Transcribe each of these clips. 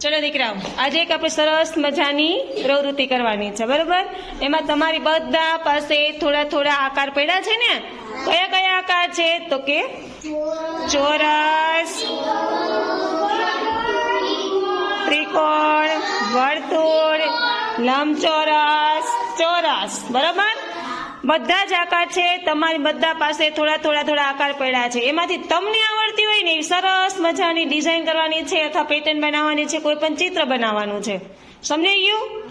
ચલો દીકરાઓ, આજે એક આપણે સરસ મજાની પ્રવૃત્તિ કરવાની છે, બરોબર? એમાં તમારી બધા પાસે થોડા થોડા આકાર પડ્યા છે ને? કયા કયા આકાર છે? તો કે ચોરસ, ત્રિકોણ, વર્તુળ, લંબચોરસ, ચોરસ, બરાબર? બધા જ આકાર છે, તમારી બધા પાસે થોડા થોડા થોડા આકાર પડ્યા છે. એમાંથી તમને આવડતી હોય ને એવી સરસ મજાની ડિઝાઇન કરવાની છે અથવા પેટર્ન બનાવવાની છે કોઈ પણ ચિત્ર બનાવવાનું છે. સમજાઈ ગયું?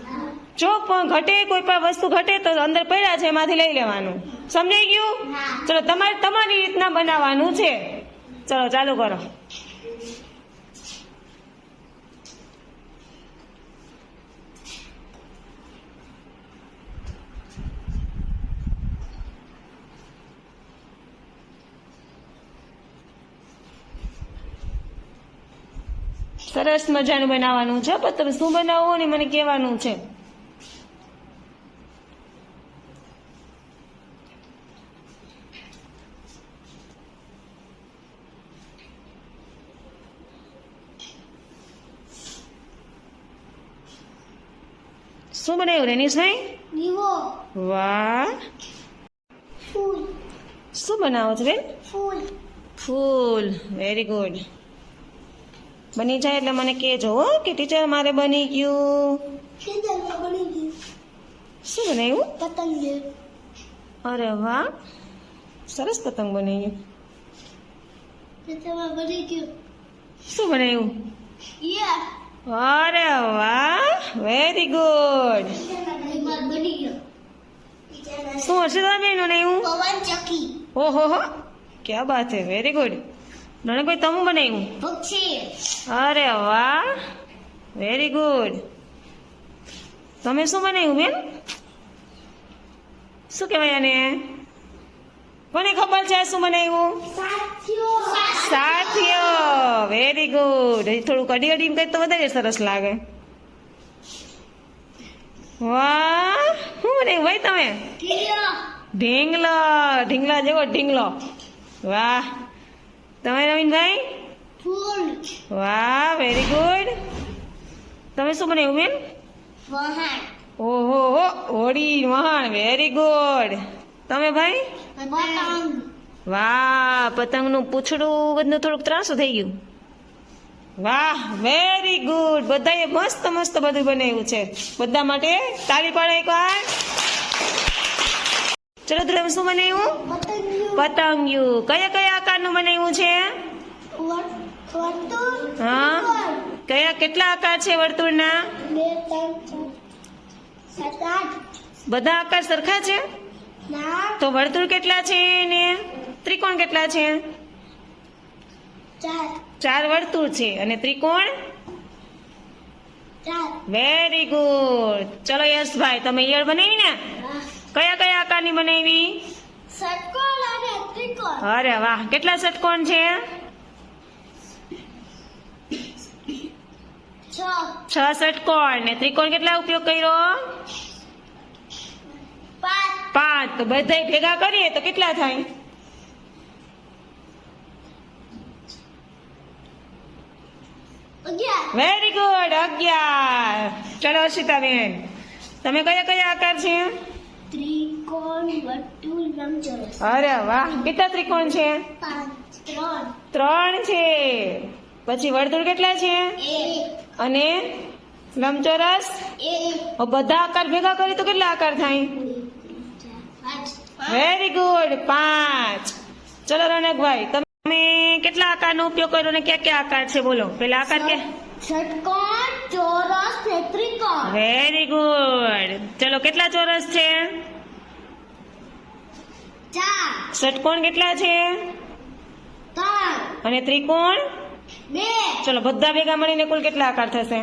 જો પણ ઘટે કોઈ પણ વસ્તુ ઘટે તો અંદર પડ્યા છે એમાંથી લઈ લેવાનું. સમજાઈ ગયું? ચલો તમારે તમારી રીતના બનાવવાનું છે. ચલો ચાલુ કરો. સરસ મજાનું બનાવવાનું છે પણ તમે શું બનાવો ને મને કહેવાનું છે. શું બનાવ્યું રેનીશભાઈ? દીવો. વાહ. ફૂલ. શું બનાવો છો બેન? ફૂલ. ફૂલ. વેરી ગુડ બની જાય એટલે મને કહેજો હો કે ટીચર મારે બની ગયું. શું બનાવ્યું? પતંગ. અરે વાહ. સરસ પતંગ બની ગયું. શું બનાવ્યું? અરે વાહ. વેરી ગુડ શું હશે તમે એનું નહીં હું પવન ચક્કી ઓહો હો. ક્યાં બાત હે. વેરી ગુડ નણકભાઈ તમે બનાવ્યું? અરે વાહ વેરી ગુડ તમે શું બનાવ્યું બેન? શું કહેવાય આને? કોને ખબર છે શું બનાવ્યું? સાથીઓ. વેરી ગુડ હજી થોડું કડી અડી કંઈ તો વધારે સરસ લાગે. વાહ શું બનાવ્યું ભાઈ તમે? ઢીંગલો ઢીંગલા જેવો ઢીંગલો. વાહ. તમે નવીનભાઈ? વાહ વેરી ગુડ તમે શું બનાવ્યું બેન? ઓહો, હો હોડી વહાણ વેરી ગુડ તમે ભાઈ? વાહ, પતંગનું પૂછડું બધું થોડુંક ત્રાસું થઈ ગયું. વાહ વેરી ગુડ બધાએ મસ્ત મસ્ત બધું બનાવ્યું છે. બધા માટે તાળી પાડો એકવાર. ચલો, ધ્રુવ, શું બનાવ્યું? પતંગિયું. કયા કયા આકારનું બનાવ્યું છે? હા. કયા કેટલા આકાર છે વર્તુળના? બધા આકાર સરખા છે? તો વર્તુળ કેટલા છે ને ત્રિકોણ કેટલા છે? ચાર. વર્તુળ છે. અને ત્રિકોણ? વેરી ગુડ ચલો યશભાઈ તમે ઈયળ બનાવી ને? કયા કયા આકારની બનાવી? ષટકોણ અરે વાહ. કેટલા ષટકોણ છે? છ. ષટકોણ. ને ત્રિકોણ કેટલા ઉપયોગ કર્યો? પાંચ. તો બધાય ભેગા કરીએ તો કેટલા થાય? વેરી ગુડ અગિયાર. ચલો અશિતાબેન. તમે કયા કયા આકાર છે? ત્રિકોણ વર્તુળ લંબચોરસ. અરે વાહ કેટલા ત્રિકોણ છે? ત્રણ. ત્રણ છે. પછી વર્તુળ કેટલા છે? અને લંબચોરસ? બધા આકાર ભેગા કરી તો કેટલા આકાર થાય? વેરી ગુડ પાંચ. ચલો રનકભાઈ તમે કેટલા આકારનો ઉપયોગ કર્યો ને ક્યાં ક્યાં આકાર છે? બોલો. પેલા આકાર કે ષટકોણ ચોરસ ત્રિકોણ. વેરી ગુડ ચલો કેટલા ચોરસ છે? ષટકોણ કેટલા છે? અને ત્રિકોણ? ચલો બધા ભેગા મળીને કુલ કેટલા આકાર થશે?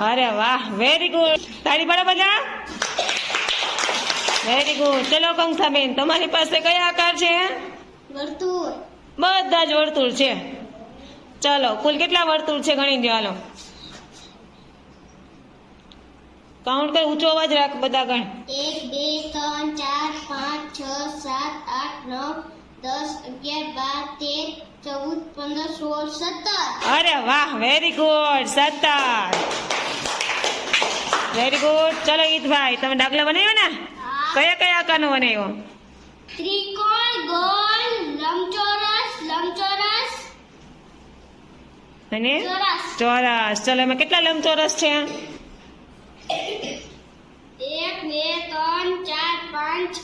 અરે વાહ વેરી ગુડ તારી પાડો બધા. વેરી ગુડ ચલો કંસાબેન તમારી પાસે કયા આકાર છે? વર્તુળ. બધા જ વર્તુળ છે. ચલો કુલ કેટલા વર્તુળ છે? ગણી દો હાલો. કાઉન્ટ કર ઊંચો અવાજ રાખ બધા ગણ એક બે ત્રણ ચાર પાંચ છ સાત આઠ નવ દસ અગિયાર બાર તેર ચૌદ પંદર સોળ સત્તર અરે વાહ વેરી ગુડ સત્તર વેરી ગુડ ચલો ઈદભાઈ તમે દાખલા બનાવ્યો ને કયા કયા આકારનો બનાવ્યો ત્રિકોણ ગોળ લંબચોરસ લંબચોરસ અને ચોરસ ચોરસ ચલો એમાં કેટલા લંબચોરસ છે એક બે ત્રણ ચાર પાંચ.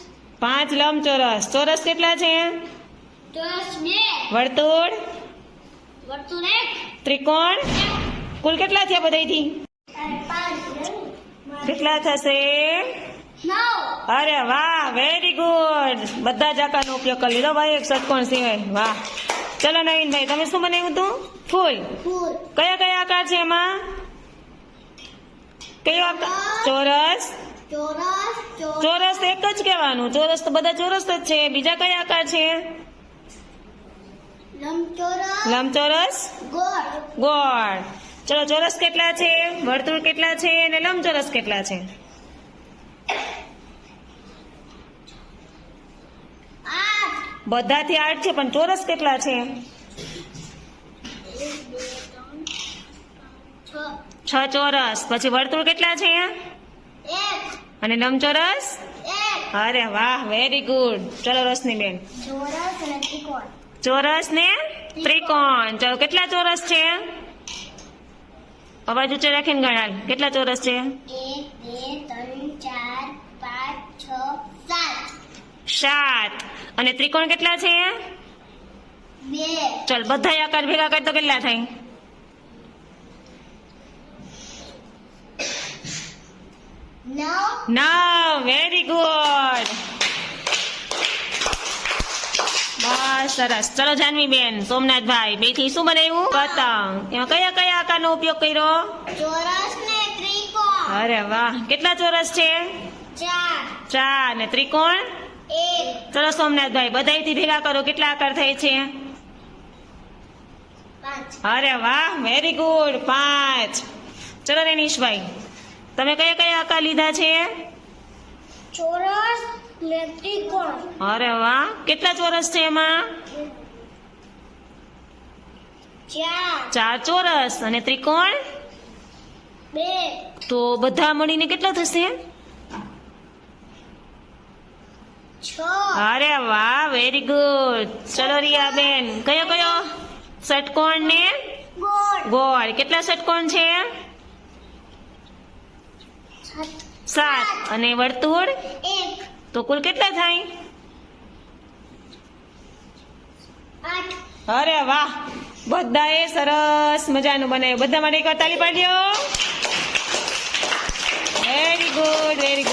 પાંચ લંબચોરસ. ચોરસ કેટલા છે? ચોરસ બે. વર્તુળ? વર્તુળ એક. ત્રિકોણ? કુલ કેટલા થયા બધાથી કેટલા થશે? અરે વાહ વેરી ગુડ બધા જ આકારનો ઉપયોગ કરી લીધો ભાઈ એક સત્કોણ સિવાય. વાહ. ચલો નવીનભાઈ તમે શું બનાવ્યું હતું? ફૂલ. કયા કયા આકાર છે એમાં? કયો ચોરસ. ચોરસ એક જ કહેવાનું. ચોરસ તો બધા ચોરસ જ છે. બીજા કયા આકાર છે? લંબચોરસ. ગોળ. ચલો ચોરસ કેટલા છે? વર્તુળ કેટલા છે અને લંબચોરસ કેટલા છે? બધાથી આઠ છે પણ ચોરસ કેટલા છે. છ ચોરસ. પછી વર્તુળ કેટલા છે અને લંબચોરસ અરે વાહ વેરી ગુડ ચલો રોશનીબેન ચોરસ ચોરસ ને ત્રિકોણ. ચલો કેટલા ચોરસ છે? અવાજ ઊંચો રાખીને ગણાલ કેટલા ચોરસ છે? સાત. અને ત્રિકોણ કેટલા છે? ચલ બધા આકાર ભેગા કરતો કેટલા થાય? નવ વેરી ગુડ બસ સરસ. ચલો જાનવી બેન સોમનાથભાઈ બેથી શું બનાવ્યું? પતંગ. એમાં કયા કયા આકારનો ઉપયોગ કર્યો? ચોરસ ને ત્રિકોણ. અરે વાહ. કેટલા ચોરસ છે? ચાર. ચાર. ને ત્રિકોણ? એક. ચલો સોમનાથભાઈ બધાયથી ભેગા કરો. કેટલા આકાર થાય છે? અરે વાહ. વેરી ગુડ પાંચ. ચલો રેનીશભાઈ. તમે કયા કયા આકાર લીધા છે? ચોરસ ને ત્રિકોણ. અરે વાહ. કેટલા ચોરસ છે એમાં? ચાર. ચાર ચોરસ. અને ત્રિકોણ? બે. તો બધા મળીને કેટલા થશે? અરે વાહ વેરી ગુડ ચલો રિયા બેન કયો કયો? ષટકોણ ને ગોળ. કેટલા ષટકોણ છ- સાત અને વર્તુળ તો કુલ કેટલા થાય? અરે વાહ બધાએ સરસ મજાનું બનાવ્યું. બધા માટે એક તાલી પાડ્યો. Very good very good